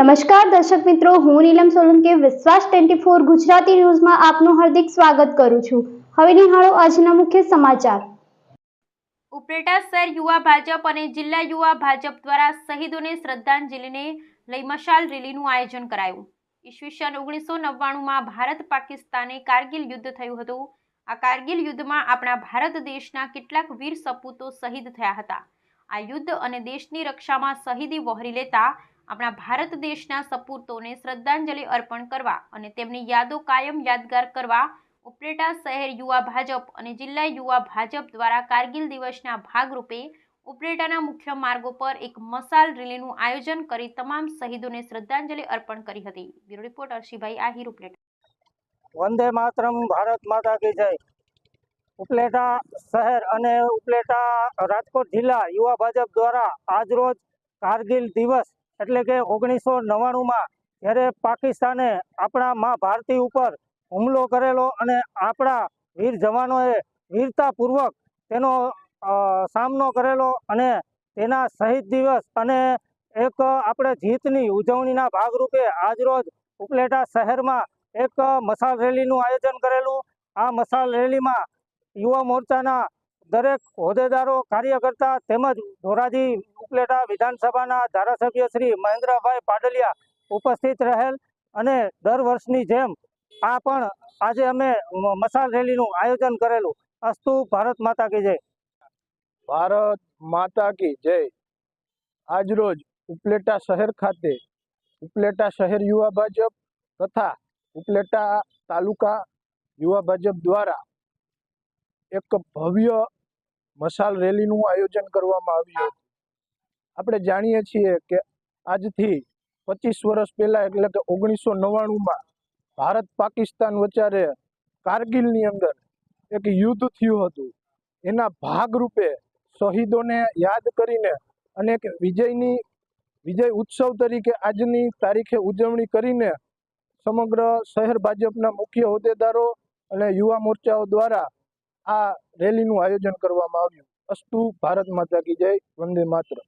નમસ્કાર દર્શક મિત્રો, હું નીલમ સોલંકી, વિશ્વાસ ટ્વેન્ટી ફોર ગુજરાતી ન્યૂઝમાં આપનું હાર્દિક સ્વાગત કરું છું. હવે નિહાળો આજના મુખ્ય સમાચાર. ઉપલેટા શહેર યુવા ભાજપ અને જિલ્લા યુવા ભાજપ દ્વારા શહીદોને શ્રદ્ધાંજલિને લઈ મશાલ રેલીનું આયોજન કરાયું. ઈસવીસન ઓગણીસો નવ્વાણુંમાં ભારત પાકિસ્તાને કારગિલ યુદ્ધ થયું હતું. આ કારગિલ યુદ્ધમાં આપણા ભારત દેશના કેટલાક વીર સપૂતો શહીદ થયા હતા. આ યુદ્ધ અને દેશની રક્ષામાં શહીદી વહોરી લેતા આપણા ભારત દેશના સપૂતોને શ્રદ્ધાંજલિ અર્પણ કરવા અને તેમની યાદો કાયમ યાદગાર કરવા ઉપલેટા શહેર યુવા ભાજપ અને જિલ્લા યુવા ભાજપ દ્વારા કારગિલ દિવસના ભાગરૂપે ઉપલેટાના મુખ્ય માર્ગો પર એક મસાલ રેલીનું આયોજન કરી તમામ શહીદોને શ્રદ્ધાંજલિ અર્પણ કરી હતી. Bureau report Arshibhai Ahir Upleta. Vande Mataram, Bharat માતા કી જય. ઉપલેટા શહેર અને ઉપલેટા રાજકોટ જિલ્લા યુવા ભાજપ દ્વારા આજરોજ કારગિલ દિવસ એટલે કે ઓગણીસો નવ્વાણુંમાં જ્યારે પાકિસ્તાને આપણા મા ભારતી ઉપર હુમલો કરેલો અને આપણા વીર જવાનોએ વીરતાપૂર્વક તેનો સામનો કરેલો અને તેના શહીદ દિવસ અને એક આપણે જીતની ઉજવણીના ભાગરૂપે આજરોજ ઉપલેટા શહેરમાં એક મશાલ રેલીનું આયોજન કરેલું. આ મશાલ રેલીમાં યુવા મોરચાના દરેક હોદ્દેદારો, કાર્યકર્તા તેમજ ધોરાજી ઉપલેટા વિધાનસભાના ધારાસભ્ય શ્રી મહેન્દ્રભાઈ પાડલિયા ઉપસ્થિત રહેલ અને દર વર્ષની જેમ આ પણ આજે અમે મસાલ રેલીનું આયોજન કરેલું. અસ્તુ ભારત માતા કી જય. ભારત માતા કી જય. આજરોજ ઉપલેટા શહેર ખાતે ઉપલેટા શહેર યુવા ભાજપ તથા ઉપલેટા તાલુકા યુવા ભાજપ દ્વારા એક ભવ્ય મશાલ રેલીનું આયોજન કરવામાં આવ્યું હતું. આપણે જાણીએ છીએ કે આજથી પચીસ વર્ષ પહેલાં એટલે કે ઓગણીસો નવ્વાણુંમાં ભારત પાકિસ્તાન વચ્ચે કારગિલની અંદર એક યુદ્ધ થયું હતું. એના ભાગરૂપે શહીદોને યાદ કરીને અને એક વિજયની, વિજય ઉત્સવ તરીકે આજની તારીખે ઉજવણી કરીને સમગ્ર શહેર ભાજપના મુખ્ય હોદ્દેદારો અને યુવા મોરચાઓ દ્વારા આ રેલીનું આયોજન કરવામાં આવ્યું. અસ્તુ ભારત માતા કી જય વંદે માતરમ.